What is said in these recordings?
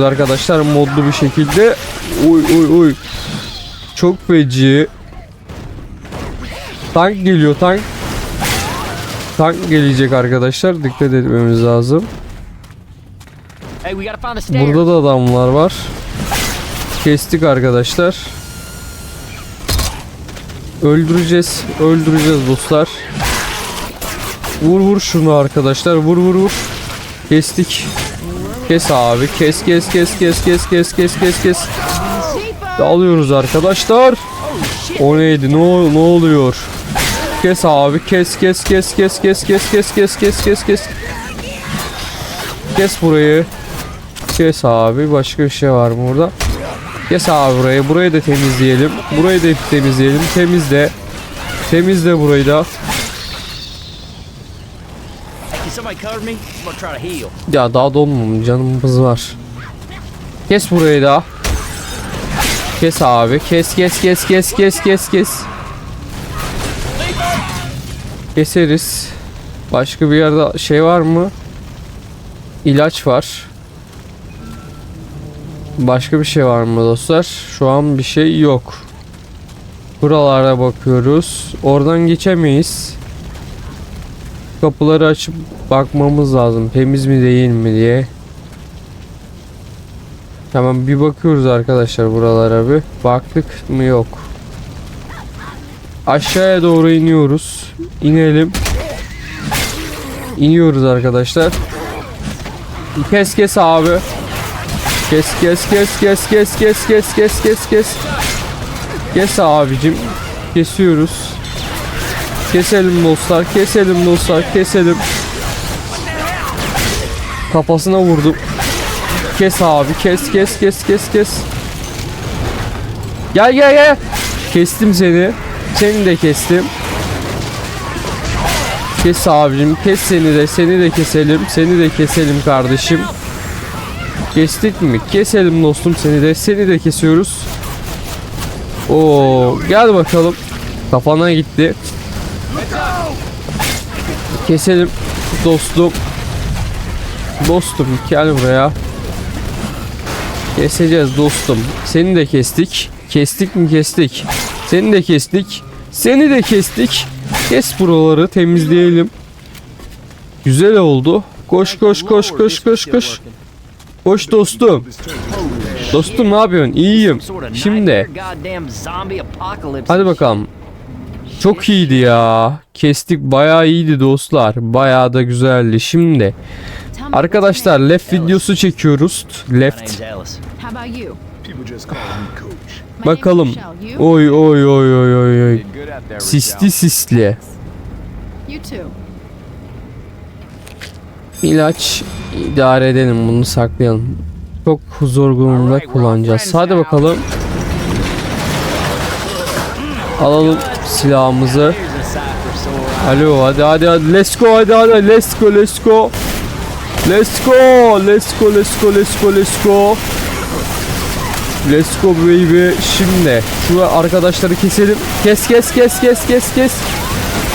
arkadaşlar modlu bir şekilde. Uy uy uy. Çok feci. Tank geliyor tank. Tank gelecek arkadaşlar. Dikkat etmemiz lazım. Burada da adamlar var. Kestik arkadaşlar. Öldüreceğiz. Öldüreceğiz dostlar. Vur vur şunu arkadaşlar. Vur vur vur. Kestik. Kes abi. Kes kes kes kes kes kes kes kes kes. Alıyoruz arkadaşlar. O neydi? Ne, ne oluyor? Kes abi. Kes kes kes kes kes kes kes kes kes kes kes. Kes burayı. Kes abi. Başka bir şey var mı burada? Kes abi burayı. Burayı da temizleyelim. Burayı da temizleyelim. Temizle. Temizle burayı da. Ya daha dolmam canımız var. Kes burayı da. Kes abi. Kes kes kes kes kes kes kes. Keseriz. Başka bir yerde şey var mı? İlaç var. Başka bir şey var mı dostlar? Şu an bir şey yok. Buralara bakıyoruz. Oradan geçemeyiz. Kapıları açıp bakmamız lazım. Temiz mi değil mi diye. Tamam bir bakıyoruz arkadaşlar buralara bir. Baktık mı yok. Aşağıya doğru iniyoruz. İnelim. İniyoruz arkadaşlar. Kes kes abi. Kes kes kes kes kes kes kes kes kes kes. Kes abicim. Kesiyoruz. Keselim dostlar, keselim dostlar, keselim. Kafasına vurdum. Kes abi, kes kes kes kes kes. Gel gel gel. Kestim seni. Seni de kestim. Kes abicim, kes seni de, seni de keselim, seni de keselim kardeşim. Kestik mi? Keselim dostum seni de, seni de kesiyoruz. Oo, gel bakalım. Kafana gitti. Keselim dostum. Dostum gel buraya. Keseceğiz dostum. Seni de kestik. Kestik mi kestik. Seni de kestik. Seni de kestik. Kes buraları temizleyelim. Güzel oldu. Koş koş koş koş koş koş. Koş dostum. Dostum ne yapıyorsun? İyiyim. Şimdi hadi bakalım. Çok iyiydi ya. Kestik bayağı iyiydi dostlar. Bayağı da güzeldi. Şimdi arkadaşlar left videosu çekiyoruz. Left. Bakalım. Oy oy oy oy oy oy. Sisli sisli. İlaç idare edelim bunu saklayalım. Çok huzur kullanacağız. Hadi bakalım. Alalım silahımızı. Alo hadi hadi hadi let's go hadi hadi let's go let's go. Let's go let's go let's go let's go let's go. Let's go baby. Şimdi şu arkadaşları keselim. Kes kes kes kes kes kes.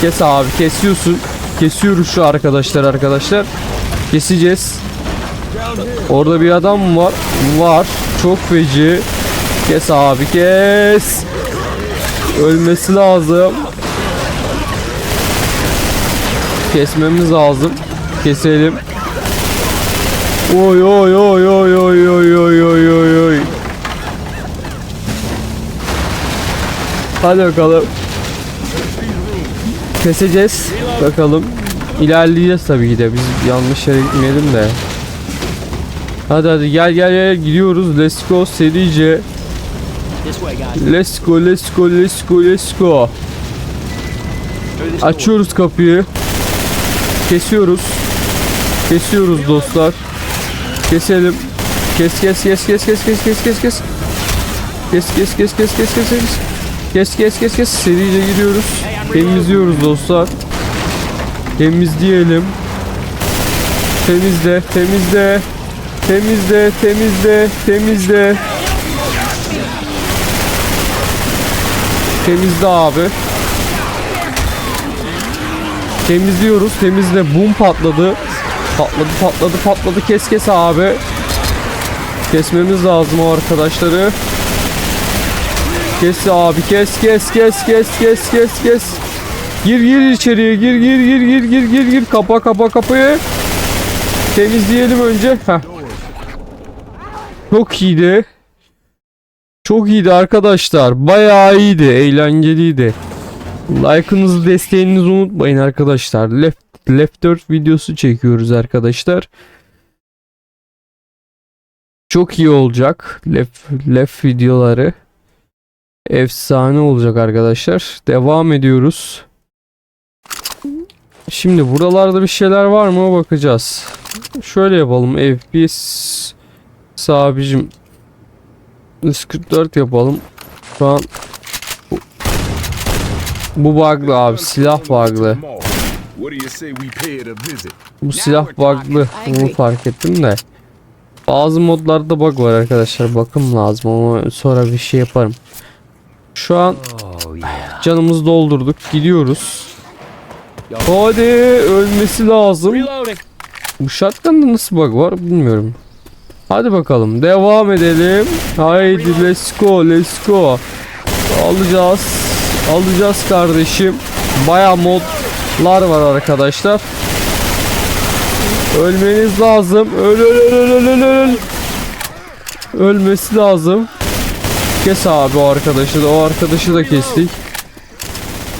Kes abi kesiyorsun. Kesiyoruz şu arkadaşlar arkadaşlar. Keseceğiz. Orada bir adam var? Var. Çok feci. Kes abi kes. Ölmesi lazım. Kesmemiz lazım. Keselim. Oy oy oy oy oy oy oy oy oy oy. Hadi bakalım. Keseceğiz. Bakalım. İlerleyeceğiz tabii ki de. Biz yanlış yere gitmeyelim de. Hadi hadi gel gel gel gidiyoruz. Let's go serice. Let's go let's go let's go let's go. Açıyoruz kapıyı. Kesiyoruz. Kesiyoruz dostlar. Keselim. Kes kes kes kes kes kes kes kes kes. Kes kes kes kes kes kes kes. Kes kes kes kes serice gidiyoruz. Temizliyoruz dostlar. Temizleyelim. Temizle, temizle. Temizle, temizle, temizle. Temizle abi. Temizliyoruz. Temizle. Bum patladı. Patladı, patladı, patladı. Kes kes abi. Kesmemiz lazım o arkadaşları. Kes abi kes kes kes kes kes kes kes. Gir gir içeriye gir gir gir gir gir gir gir kapa kapa kapıyı. Temizleyelim önce. Heh. Çok iyiydi. Çok iyiydi arkadaşlar. Bayağı iyiydi. Eğlenceliydi. Like'ınızı desteğinizi unutmayın arkadaşlar. Left, Left 4 videosu çekiyoruz arkadaşlar. Çok iyi olacak. Left, left videoları. Efsane olacak arkadaşlar. Devam ediyoruz. Şimdi buralarda bir şeyler var mı bakacağız. Şöyle yapalım. FPS sabicim 144 yapalım. Şu an bu, bu bug'lı abi silah bug'lı. Bu silah bug'lı. Bunu fark ettim de. Bazı modlarda bug var arkadaşlar. Bakım lazım ama sonra bir şey yaparım. Şu an canımızı doldurduk. Gidiyoruz. Hadi ölmesi lazım. Bu shotgun'da nasıl bug var bilmiyorum. Hadi bakalım devam edelim. Haydi let's go let's go. Alacağız. Alacağız kardeşim. Baya modlar var arkadaşlar. Ölmeniz lazım. Öl öl öl öl öl öl öl. Ölmesi lazım. Kes abi o arkadaşı da o arkadaşı da kestik.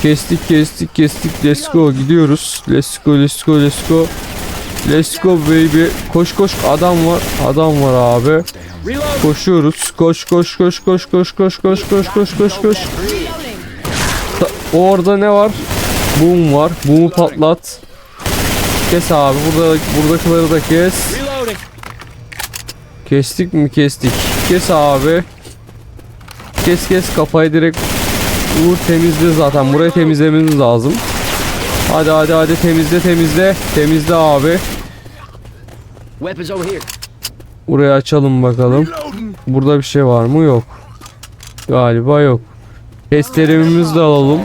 Kestik kestik kestik let's go gidiyoruz. Let's go let's go let's go. Let's go baby. Koş koş adam var. Adam var abi. Koşuyoruz. Koş koş koş koş koş koş koş koş koş koş koş. Orada ne var? Boom var. Boom'u patlat. Kes abi. Burada buradakileri da kes. Kestik mi kestik. Kes abi. Kes kes kafayı direkt vur temizle zaten. Burayı temizlememiz lazım. Hadi hadi hadi temizle temizle. Temizle abi. Weapons over here. Burayı açalım bakalım. Burada bir şey var mı? Yok. Galiba yok. Testlerimizi de alalım.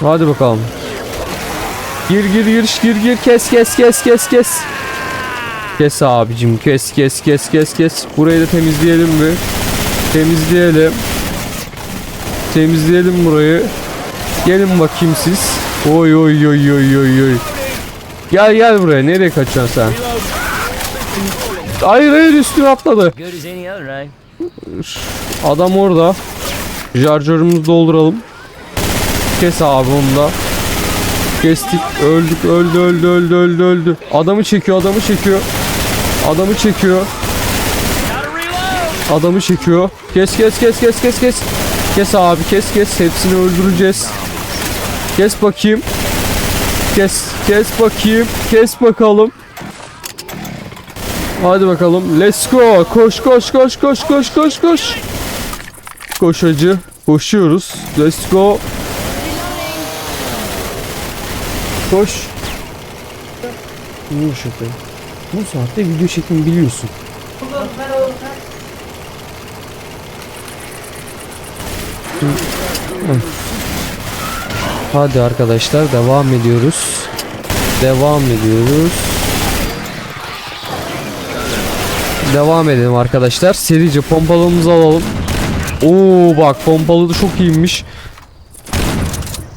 Hadi bakalım. Gir gir gir gir gir kes kes kes kes kes. Kes abicim kes kes kes kes kes. Burayı da temizleyelim mi? Temizleyelim. Temizleyelim burayı. Gelin bakayım siz. Oy oy oy oy oy oy. Gel gel buraya. Nereye kaçıyorsun sen? Hayır hayır üstüne atladı. Adam orada. Jarjörümüzü dolduralım. Kes abi onu da. Kestik. Öldük. Öldü öldü öldü öldü öldü. Adamı çekiyor adamı çekiyor. Adamı çekiyor. Adamı çekiyor. Kes kes kes kes kes kes. Kes abi kes kes. Hepsini öldüreceğiz. Kes bakayım. Kes. Kes bakayım. Kes bakalım. Hadi bakalım. Let's go. Koş koş koş koş koş koş koş. Koşacı. Koşuyoruz. Let's go. Koş. Ne şaka? Bu saatte video çekim biliyorsun. Hadi arkadaşlar devam ediyoruz. Devam ediyoruz. Devam edelim arkadaşlar. Serice pompalımızı alalım. Oo bak pompalı da çok iyiymiş.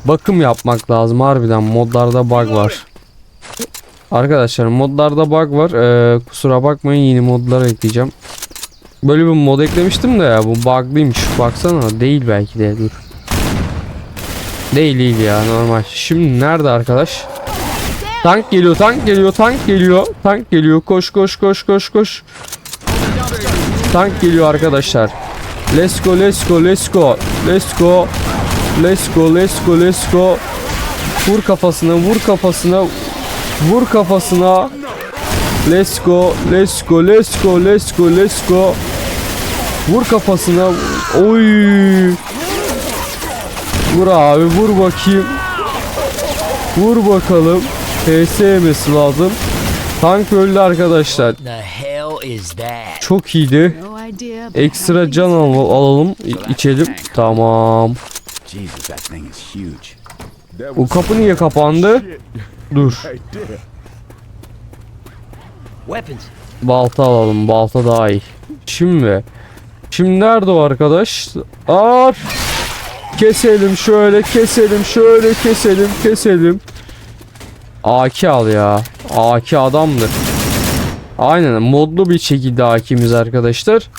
Bakım yapmak lazım harbiden modlarda bug var. Arkadaşlar modlarda bug var. Ee, kusura bakmayın yeni modlar ekleyeceğim. Böyle bir mod eklemiştim de ya bu buglıymış. Baksana değil belki de dur. Değil değil ya normal. Şimdi nerede arkadaş? Tank geliyor, tank geliyor, tank geliyor, tank geliyor. Koş koş koş koş koş. Tank geliyor arkadaşlar. Let's go, let's go, let's go. Let's go. Let's go, let's go, let's go. Vur kafasına, vur kafasına. Vur kafasına. Let's go, let's go, let's go, let's go, let's go. Vur kafasına. Oy. Vur abi, vur bakayım. Vur bakalım. PS yemesi lazım. Tank öldü arkadaşlar. Çok iyiydi. Ekstra can al alalım, içelim. Tamam. Bu kapı niye kapandı? Dur. balta alalım. Balta daha iyi. Şimdi. Şimdi nerede o arkadaş? Ar. Keselim şöyle keselim şöyle keselim keselim. AK al ya. AK adamdır. Aynen modlu bir şekilde AK'miz arkadaşlar.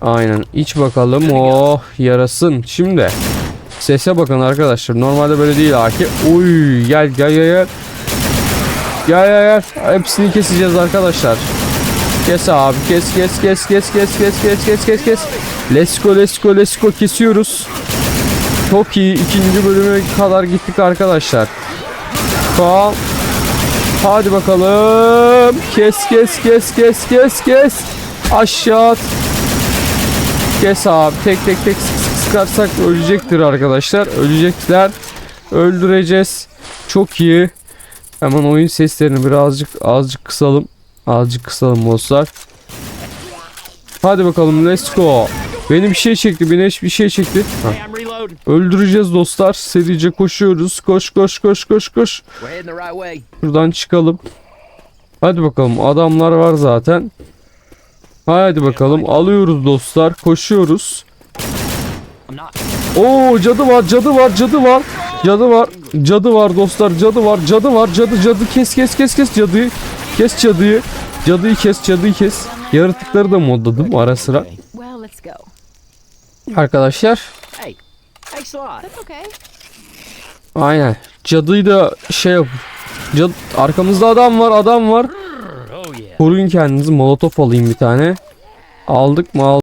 Aynen iç bakalım. Oh yarasın. Şimdi sese bakın arkadaşlar. Normalde böyle değil AK. Uy gel gel gel gel. Gel gel gel. Hepsini keseceğiz arkadaşlar. Kes abi. Kes kes kes kes kes kes kes kes kes kes. Let's go let's kesiyoruz. Çok iyi. ikinci bölüme kadar gittik arkadaşlar. Tamam. Hadi bakalım. Kes kes kes kes kes kes. Aşağı at. Kes abi. Tek tek tek sık sık sıkarsak ölecektir arkadaşlar. Ölecekler. Öldüreceğiz. Çok iyi. Hemen oyun seslerini birazcık azıcık kısalım. Azıcık kısalım bosslar. Hadi bakalım let's go. Beni bir şey çekti. Beni bir şey çekti. Ha. Öldüreceğiz dostlar. Serice koşuyoruz. Koş koş koş koş koş. Şuradan çıkalım. Hadi bakalım adamlar var zaten. Hadi bakalım alıyoruz dostlar. Koşuyoruz. Oo cadı var cadı var cadı var. Cadı var. Cadı var dostlar cadı var. Cadı var cadı cadı kes kes kes kes cadıyı. Kes cadıyı. Cadıyı kes cadıyı kes. Yaratıkları da modladım ara sıra. Arkadaşlar Hey, thanks a lot. That's okay. aynen. Cadıyı da şey yap. Cad arkamızda adam var adam var. Oh. Koruyun kendinizi. Molotof alayım bir tane. Aldık mı? Aldık.